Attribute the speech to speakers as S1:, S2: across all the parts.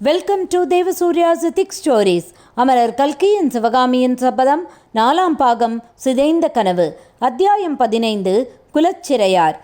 S1: Welcome to Devasurya Siddique stories அமரர் கல்கியின் சிவகாமியின் சபதம் நாலாம் பாகம் சிதைந்த கனவு அத்தியாயம் பதினைந்து குலச்சிறையார்.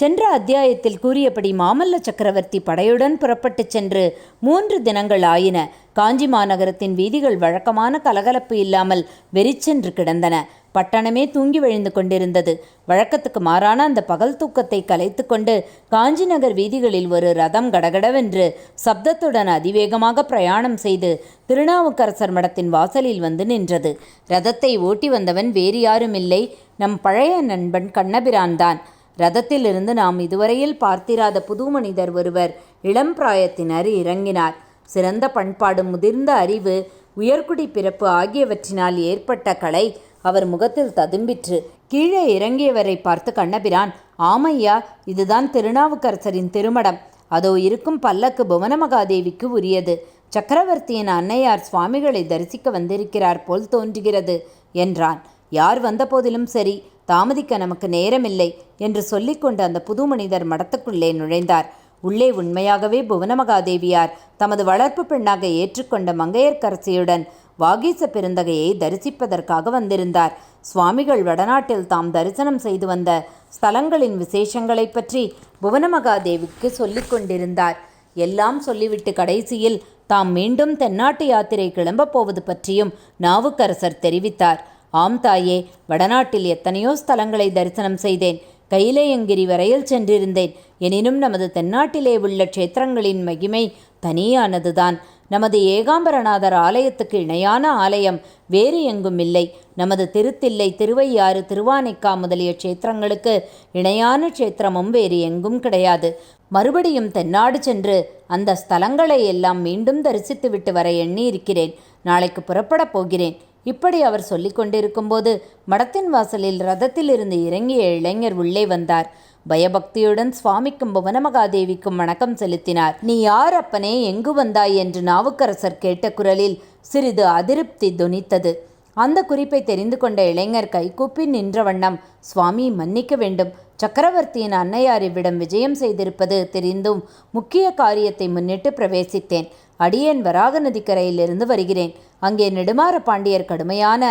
S1: சென்ற அத்தியாயத்தில் கூறியபடி மாமல்ல சக்கரவர்த்தி படையுடன் புறப்பட்டுச் சென்று மூன்று தினங்கள் ஆயின. காஞ்சி மாநகரத்தின் வீதிகள் வழக்கமான கலகலப்பு இல்லாமல் வெறிச்சென்று கிடந்தன. பட்டணமே தூங்கி விழுந்து கொண்டிருந்தது. வழக்கத்துக்கு மாறான அந்த பகல் தூக்கத்தை கலைத்து கொண்டு காஞ்சி நகர் வீதிகளில் ஒரு ரதம் கடகடவென்று சப்தத்துடன் அதிவேகமாக பிரயாணம் செய்து திருநாவுக்கரசர் மடத்தின் வாசலில் வந்து நின்றது. ரதத்தை ஓட்டி வந்தவன் வேறு யாரும் இல்லை நம் பழைய நண்பன் கண்ணபிரான்தான் ரதத்திலிருந்து நாம் இதுவரையில் பார்த்திராத புது மனிதர் ஒருவர் இளம் பிராயத்தினர் இறங்கினார். சிறந்த பண்பாடு முதிர்ந்த அறிவு உயர்குடி பிறப்பு ஆகியவற்றினால் ஏற்பட்ட கலை அவர் முகத்தில் ததும்பிற்று. கீழே இறங்கியவரை பார்த்து கண்ணபிரான் ஆமையா இதுதான் திருநாவுக்கரசரின் திருமடம். அதோ இருக்கும் பல்லக்கு புவன மகாதேவிக்கு உரியது. சக்கரவர்த்தியின் அன்னையார் சுவாமிகளை தரிசிக்க வந்திருக்கிறார் போல் தோன்றுகிறது என்றான். யார் வந்தபோதிலும் சரி தாமதிக்க நமக்கு நேரமில்லை என்று சொல்லிக்கொண்டு அந்த புது மனிதர் மடத்துக்குள்ளே நுழைந்தார். உள்ளே உண்மையாகவே புவனமகாதேவியார் தமது வளர்ப்பு பெண்ணாக ஏற்றுக்கொண்ட மங்கையர்க்கரசியுடன் வாகீச பெருந்தகையை தரிசிப்பதற்காக வந்திருந்தார். சுவாமிகள் வடநாட்டில் தாம் தரிசனம் செய்து வந்த ஸ்தலங்களின் விசேஷங்களைப் பற்றி புவனமகாதேவிக்கு சொல்லிக் கொண்டிருந்தார். எல்லாம் சொல்லிவிட்டு கடைசியில் தாம் மீண்டும் தென்னாட்டு யாத்திரை கிளம்பப் போவது பற்றியும் நாவுக்கரசர் தெரிவித்தார். ஆம் தாயே வடநாட்டில் எத்தனையோ ஸ்தலங்களை தரிசனம் செய்தேன். கையிலேயங்கிரி வரையில் சென்றிருந்தேன். எனினும் நமது தென்னாட்டிலே உள்ள க்ஷேத்திரங்களின் மகிமை தனியானதுதான். நமது ஏகாம்பரநாதர் ஆலயத்துக்கு இணையான ஆலயம் வேறு எங்கும் இல்லை. நமது திருத்தில்லை திருவையாறு திருவானைக்கா முதலிய க்ஷேத்திரங்களுக்கு இணையான க்ஷேத்திரமும் வேறு எங்கும் கிடையாது. மறுபடியும் தென்னாடு சென்று அந்த ஸ்தலங்களை எல்லாம் மீண்டும் தரிசித்துவிட்டு வர எண்ணி இருக்கிறேன் நாளைக்கு புறப்படப் போகிறேன். இப்படி அவர் சொல்லிக் கொண்டிருக்கும்போது மடத்தின் வாசலில் ரதத்திலிருந்து இறங்கிய இளைஞர் உள்ளே வந்தார். பயபக்தியுடன் சுவாமிக்கும் புவனமகாதேவிக்கும் வணக்கம் செலுத்தினார். நீ யார் அப்பனே? எங்கு வந்தாய்? என்று நாவுக்கரசர் கேட்ட குரலில் சிறிது அதிருப்தி துணித்தது. அந்த குறிப்பை தெரிந்து கொண்ட இளைஞர் கைகூப்பி நின்ற வண்ணம் சுவாமி மன்னிக்க வேண்டும். சக்கரவர்த்தியின் அன்னையார் இவ்விடம் விஜயம் செய்திருப்பது தெரிந்தும் முக்கிய காரியத்தை முன்னிட்டு பிரவேசித்தேன். அடியேன் வராக நதிக்கரையிலிருந்து வருகிறேன். அங்கே நெடுமாற பாண்டியர் கடுமையான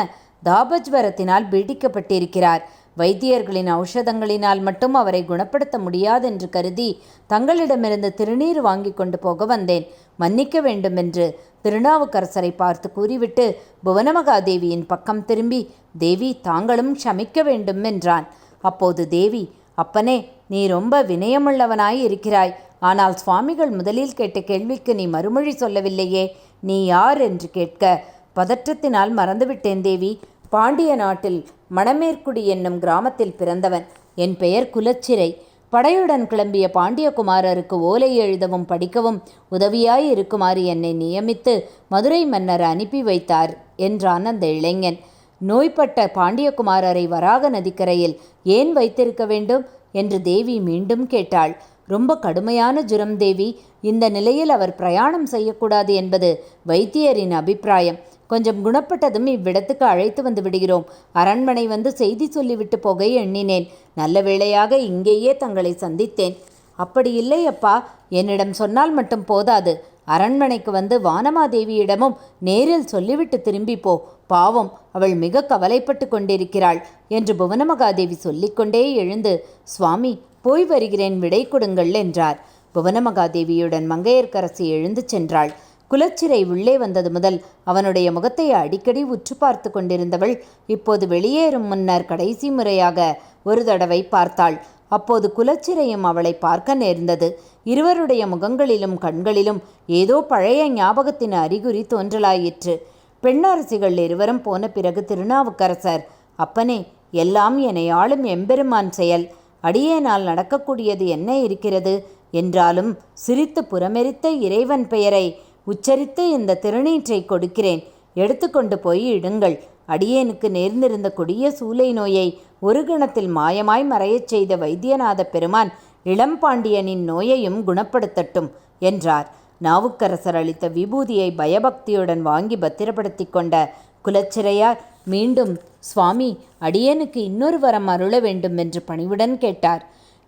S1: தாபஜ்வரத்தினால் பீடிக்கப்பட்டிருக்கிறார். வைத்தியர்களின் ஔஷதங்களினால் மட்டும் அவரை குணப்படுத்த முடியாதென்று கருதி தங்களிடமிருந்து திருநீர் வாங்கி கொண்டு போக வந்தேன். மன்னிக்க வேண்டும் என்று திருநாவுக்கரசரை பார்த்து கூறிவிட்டு புவனமகாதேவியின் பக்கம் திரும்பி தேவி தாங்களும் க்ஷமிக்க வேண்டும் என்றான் அப்போது தேவி அப்பனே நீ ரொம்ப வினயமுள்ளவனாய் இருக்கிறாய். ஆனால் சுவாமிகள் முதலில் கேட்ட கேள்விக்கு நீ மறுமொழி சொல்லவில்லையே. நீ யார் என்று கேட்க பதற்றத்தினால் மறந்துவிட்டேன் தேவி. பாண்டிய நாட்டில் மணமேற்குடி என்னும் கிராமத்தில் பிறந்தவன். என் பெயர் குலச்சிறை. படையுடன் கிளம்பிய பாண்டியகுமாரருக்கு ஓலை எழுதவும் படிக்கவும் உதவியாய் இருக்குமாறு என்னை நியமித்து மதுரை மன்னர் அனுப்பி வைத்தார் என்றான் அந்த இளைஞன். நோய்பட்ட பாண்டியகுமாரரை வராக நதிக்கரையில் ஏன் வைத்திருக்க வேண்டும்? என்று தேவி மீண்டும் கேட்டாள். ரொம்ப கடுமையான ஜுரம் தேவி இந்த நிலையில் அவர் பிரயாணம் செய்யக்கூடாது என்பது வைத்தியரின் அபிப்பிராயம். கொஞ்சம் குணப்பட்டதும் இவ்விடத்துக்கு அழைத்து வந்து விடுகிறோம். அரண்மனை வந்து செய்தி சொல்லிவிட்டு போக எண்ணினேன். நல்ல வேளையாக இங்கேயே தங்களை சந்தித்தேன். அப்படி இல்லை அப்பா. என்னிடம் சொன்னால் மட்டும் போதாது. அரண்மனைக்கு வந்து வானமாதேவியிடமும் நேரில் சொல்லிவிட்டு திரும்பி போ. பாவம் அவள் மிக கவலைப்பட்டு கொண்டிருக்கிறாள் என்று புவனமகாதேவி சொல்லிக்கொண்டே எழுந்து சுவாமி போய் வருகிறேன் விடை கொடுங்கள் என்றார். புவனமகாதேவியுடன் மங்கையர்க்கரசி எழுந்து சென்றாள். குலச்சிறை உள்ளே வந்தது முதல் அவனுடைய முகத்தை அடிக்கடி உற்று பார்த்து கொண்டிருந்தவள் இப்போது வெளியேறும் முன்னர் கடைசி முறையாக ஒரு தடவை பார்த்தாள். அப்போது குலச்சிறையும் அவளை பார்க்க நேர்ந்தது. இருவருடைய முகங்களிலும் கண்களிலும் ஏதோ பழைய ஞாபகத்தின் அறிகுறி தோன்றலாயிற்று. பெண்ணரசிகள் இருவரும் போன பிறகு திருநாவுக்கரசர் அப்பனே எல்லாம் என்னை ஆளும் எம்பெருமான் செயல். அடியேனால் நடக்கக்கூடியது என்ன இருக்கிறது? என்றாலும் சிரித்து புறமெரித்த இறைவன் பெயரை உச்சரித்து இந்த திருநீற்றை கொடுக்கிறேன். எடுத்துக்கொண்டு போய் இடுங்கள். அடியேனுக்கு நேர்ந்திருந்த கொடிய சூளை நோயை ஒரு கணத்தில் மாயமாய் மறையச் செய்த வைத்தியநாத பெருமான் இளம்பாண்டியனின் நோயையும் குணப்படுத்தட்டும் என்றார். நாவுக்கரசர் அளித்த விபூதியை பயபக்தியுடன் வாங்கி பத்திரப்படுத்தி கொண்ட குலச்சிறையார் மீண்டும் சுவாமி அடியேனுக்கு இன்னொரு வரம் அருள வேண்டும் என்று பணிவுடன் கேட்டார்.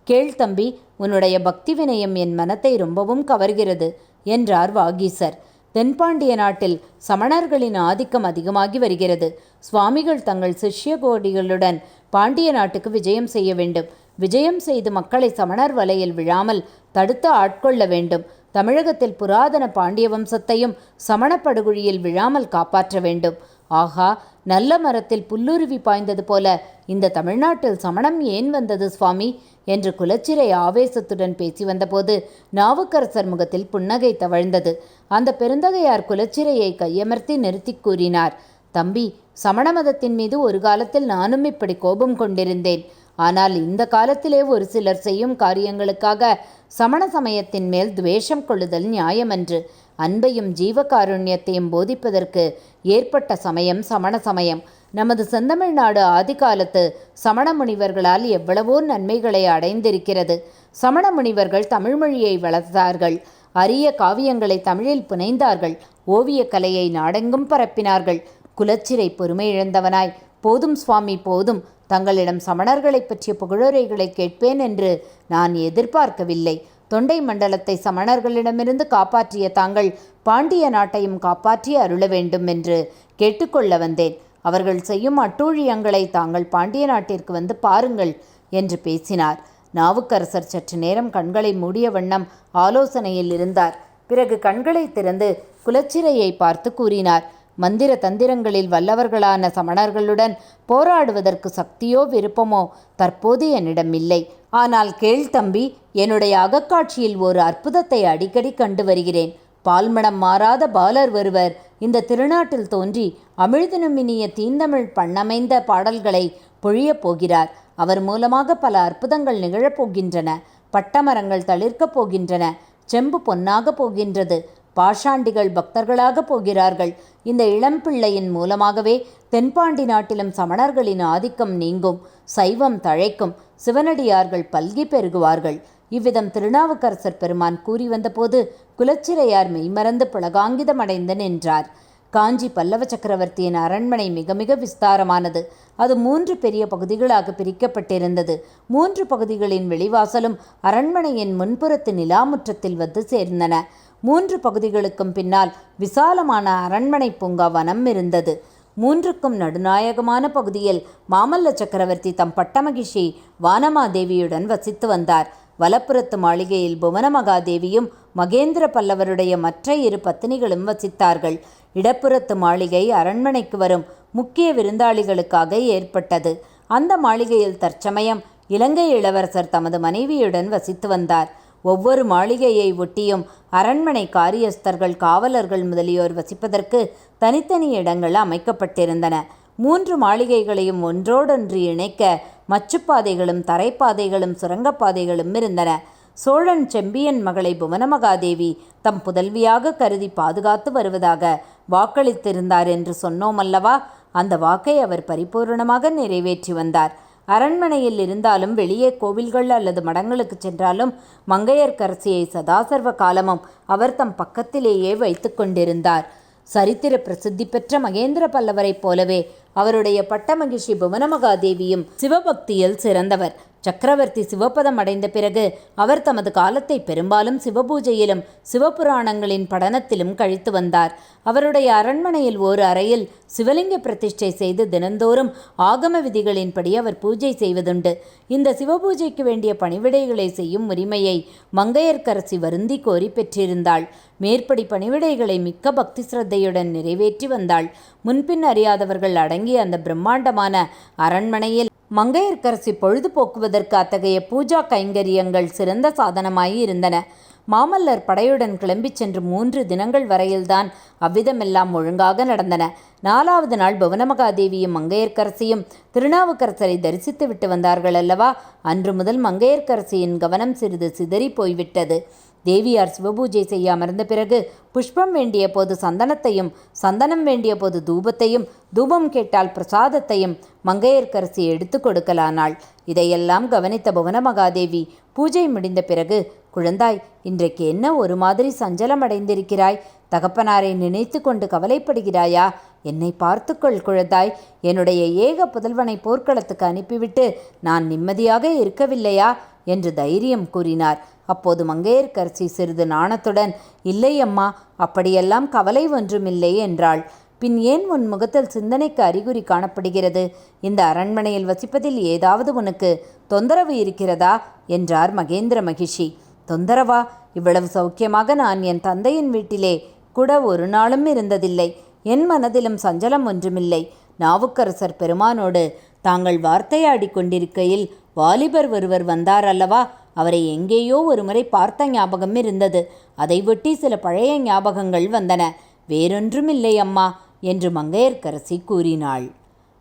S1: கேள் தம்பி உன்னுடைய பக்தி வினயம் என் மனத்தை ரொம்பவும் கவர்கிறது என்றார் வாகீசர். தென்பாண்டிய நாட்டில் சமணர்களின் ஆதிக்கம் அதிகமாகி வருகிறது. சுவாமிகள் தங்கள் சிஷ்ய கோடிகளுடன் பாண்டிய நாட்டுக்கு விஜயம் செய்ய வேண்டும். விஜயம் செய்து மக்களை சமணர் வலையில் விழாமல் தடுத்து ஆட்கொள்ள வேண்டும். தமிழகத்தில் புராதன பாண்டிய வம்சத்தையும் சமணப்படுகுழியில் விழாமல் காப்பாற்ற வேண்டும். ஆகா நல்ல மரத்தில் புல்லுருவி பாய்ந்தது போல இந்த தமிழ்நாட்டில் சமணம் ஏன் வந்தது சுவாமி? என்று குலச்சிறை ஆவேசத்துடன் பேசி வந்தபோது நாவுக்கரசர் முகத்தில் புன்னகை தவழ்ந்தது. அந்த பெருந்தகையார் குலச்சிறையை கையமர்த்தி நிறுத்தி கூறினார் தம்பி சமண மதத்தின் மீது ஒரு காலத்தில் நானும் இப்படி கோபம் கொண்டிருந்தேன். ஆனால் இந்த காலத்திலே ஒரு சிலர் செய்யும் காரியங்களுக்காக சமண சமயத்தின் மேல் துவேஷம் கொள்ளுதல் நியாயமன்று அன்பையும் ஜீவகாருண்யத்தையும் போதிப்பதற்கு ஏற்பட்ட சமயம் சமண சமயம். நமது செந்தமிழ்நாடு ஆதிகாலத்து சமண முனிவர்களால் எவ்வளவோ நன்மைகளை அடைந்திருக்கிறது. சமண முனிவர்கள் தமிழ் மொழியை வளர்த்தார்கள். அரிய காவியங்களை தமிழில் புனைந்தார்கள். ஓவியக் கலையை நாடெங்கும் பரப்பினார்கள். குலச்சிறை பொறுமை இழந்தவனாய். போதும் சுவாமி போதும். தங்களிடம் சமணர்களைப் பற்றிய புகழுரைகளை கேட்பேன் என்று நான் எதிர்பார்க்கவில்லை. தொண்டை மண்டலத்தை சமணர்களிடமிருந்து காப்பாற்றிய தாங்கள் பாண்டிய நாட்டையும் காப்பாற்றி அருள வேண்டும் என்று கேட்டுக்கொள்ள வந்தேன். அவர்கள் செய்யும் அட்டூழியங்களை தாங்கள் பாண்டிய நாட்டிற்கு வந்து பாருங்கள் என்று பேசினார். நாவுக்கரசர் சற்று நேரம் கண்களை மூடிய வண்ணம் ஆலோசனையில் இருந்தார். பிறகு கண்களை திறந்து குலச்சிறையை பார்த்து கூறினார். மந்திர தந்திரங்களில் வல்லவர்களான சமணர்களுடன் போராடுவதற்கு சக்தியோ விருப்பமோ தற்போது என்னிடம் இல்லை. ஆனால் கேள் தம்பி என்னுடைய அகக்காட்சியில் ஒரு அற்புதத்தை அடிக்கடி கண்டு வருகிறேன். பால்மணம் மாறாத பாலர் ஒருவர் இந்த திருநாட்டில் தோன்றி அமிழ்தினும் இனிய தீந்தமிழ் பண்ணமைந்த பாடல்களை பொழியப் போகிறார். அவர் மூலமாக பல அற்புதங்கள் நிகழப் போகின்றன. பட்டமரங்கள் தளிர்க்கப் போகின்றன. செம்பு பொன்னாக போகின்றது. பாஷாண்டிகள் பக்தர்களாக போகிறார்கள். இந்த இளம்பிள்ளையின் மூலமாகவே தென்பாண்டி நாட்டிலும் சமணர்களின் ஆதிக்கம் நீங்கும் சைவம் தழைக்கும் சிவனடியார்கள் பல்கி பெருகுவார்கள். இவ்விதம் திருநாவுக்கரசர் பெருமான் கூறி வந்தபோது குலச்சிறையார் மெய்மறந்து புலகாங்கிதமடைந்து நின்றார். காஞ்சி பல்லவ சக்கரவர்த்தியின் அரண்மனை மிக மிக விஸ்தாரமானது. அது மூன்று பெரிய பகுதிகளாக பிரிக்கப்பட்டிருந்தது. மூன்று பகுதிகளின் வெளிவாசலும் அரண்மனையின் முன்புறத்து நிலாமுற்றத்தில் வந்து சேர்ந்தன. மூன்று பகுதிகளுக்கும் பின்னால் விசாலமான அரண்மனை பூங்கா வனம் இருந்தது. மூன்றுக்கும் நடுநாயகமான பகுதியில் மாமல்ல சக்கரவர்த்தி தம் பட்டமகிஷி வானமாதேவியுடன் வசித்து வந்தார். வலப்புறத்து மாளிகையில் புவனமகாதேவியும் மகேந்திர பல்லவருடைய மற்ற இரு பத்தினிகளும் வசித்தார்கள். இடப்புறத்து மாளிகை அரண்மனைக்கு வரும் முக்கிய விருந்தாளிகளுக்காக ஏற்பட்டது. அந்த மாளிகையில் தற்சமயம் இலங்கை இளவரசர் தமது மனைவியுடன் வசித்து வந்தார். ஒவ்வொரு மாளிகையை ஒட்டியும் அரண்மனை காரியஸ்தர்கள் காவலர்கள் முதலியோர் வசிப்பதற்கு தனித்தனி இடங்கள் அமைக்கப்பட்டிருந்தன. மூன்று மாளிகைகளையும் ஒன்றோடொன்று இணைக்க மச்சுப்பாதைகளும் தரைப்பாதைகளும் சுரங்கப்பாதைகளும் இருந்தன. சோழன் செம்பியன் மகளை புவனமகாதேவி தம் புதல்வியாக கருதி பாதுகாத்து வருவதாக வாக்களித்திருந்தார் என்று சொன்னோமல்லவா? அந்த வாக்கை அவர் பரிபூர்ணமாக நிறைவேற்றி வந்தார். அரண்மனையில் இருந்தாலும் வெளியே கோவில்கள் அல்லது மடங்களுக்கு சென்றாலும் மங்கையர்க்கரசியை சதாசர்வ காலமும் அவர் தம் பக்கத்திலேயே வைத்து கொண்டிருந்தார். சரித்திர பிரசித்தி பெற்ற மகேந்திர பல்லவரைப் போலவே அவருடைய பட்டமகிஷி புவனமகாதேவியும் சிவபக்தியில் சிறந்தவர். சக்கரவர்த்தி சிவபதம் அடைந்த பிறகு அவர் தமது காலத்தை பெரும்பாலும் சிவபூஜையிலும் சிவபுராணங்களின் படனத்திலும் கழித்து வந்தார். அவருடைய அரண்மனையில் ஒரு அறையில் சிவலிங்க பிரதிஷ்டை செய்து தினந்தோறும் ஆகம விதிகளின்படி அவர் பூஜை செய்வதுண்டு. இந்த சிவபூஜைக்கு வேண்டிய பணிவிடைகளை செய்யும் உரிமையை மங்கையர்க்கரசி வருந்தி கோரி பெற்றிருந்தாள். மேற்படி பணிவிடைகளை மிக்க பக்தி சிரத்தையுடன் நிறைவேற்றி வந்தாள். முன்பின் அறியாதவர்கள் அடங்கிய அந்த பிரம்மாண்டமான அரண்மனையில் மங்கையர்க்கரசி பொழுதுபோக்குவதற்கு அத்தகைய பூஜா கைங்கரியங்கள் சிறந்த சாதனமாய் இருந்தன. மாமல்லர் படையுடன் கிளம்பிச் சென்று மூன்று தினங்கள் வரையில்தான் அவ்விதமெல்லாம் ஒழுங்காக நடந்தன. நாலாவது நாள் புவனமகாதேவியும் மங்கையர்க்கரசியும் திருநாவுக்கரசரை தரிசித்து விட்டு வந்தார்கள் அல்லவா? அன்று முதல் மங்கையர்க்கரசியின் கவனம் சிறிது சிதறி போய்விட்டது. தேவியார் சிவபூஜை செய்ய அமர்ந்த பிறகு புஷ்பம் வேண்டிய போது சந்தனத்தையும் சந்தனம் வேண்டிய போது தூபத்தையும் தூபம் கேட்டால் பிரசாதத்தையும் மங்கையர்க்கரசி எடுத்து கொடுக்கலானாள். இதையெல்லாம் கவனித்த புவன மகாதேவி பூஜை முடிந்த பிறகு குழந்தாய் இன்றைக்கு என்ன ஒரு மாதிரி சஞ்சலம் அடைந்திருக்கிறாய் தகப்பனாரை நினைத்து கொண்டு கவலைப்படுகிறாயா? என்னை பார்த்துக்கொள் குழந்தாய். என்னுடைய ஏக புதல்வனை போர்க்களத்துக்கு அனுப்பிவிட்டு நான் நிம்மதியாக இருக்கவில்லையா? என்று தைரியம் கூறினார். அப்போது மங்கையர்க்கரசி சிறிது நாணத்துடன் இல்லை அம்மா அப்படியெல்லாம் கவலை ஒன்றுமில்லை என்றாள். பின் ஏன் உன் முகத்தில் சிந்தனைக்கு அறிகுறி காணப்படுகிறது? இந்த அரண்மனையில் வசிப்பதில் ஏதாவது உனக்கு தொந்தரவு இருக்கிறதா? என்றார் மகேந்திர மகிஷி. தொந்தரவா? இவ்வளவு சௌக்கியமாக நான் என் தந்தையின் வீட்டிலே கூட ஒரு நாளும் இருந்ததில்லை. என் மனதிலும் சஞ்சலம் ஒன்றுமில்லை. நாவுக்கரசர் பெருமானோடு தாங்கள் வார்த்தையாடி கொண்டிருக்கையில் வாலிபர் ஒருவர் வந்தார் அல்லவா? அவரை எங்கேயோ ஒருமுறை பார்த்த ஞாபகம் இருந்தது. அதை ஒட்டி சில பழைய ஞாபகங்கள் வந்தன. வேறொன்றுமில்லை அம்மா என்று மங்கையர்க்கரசி கூறினாள்.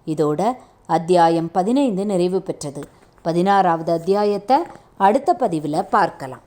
S1: இதோட அத்தியாயம் பதினைந்து நிறைவு பெற்றது. பதினாறாவது அத்தியாயத்தை அடுத்த பதிவில் பார்க்கலாம்.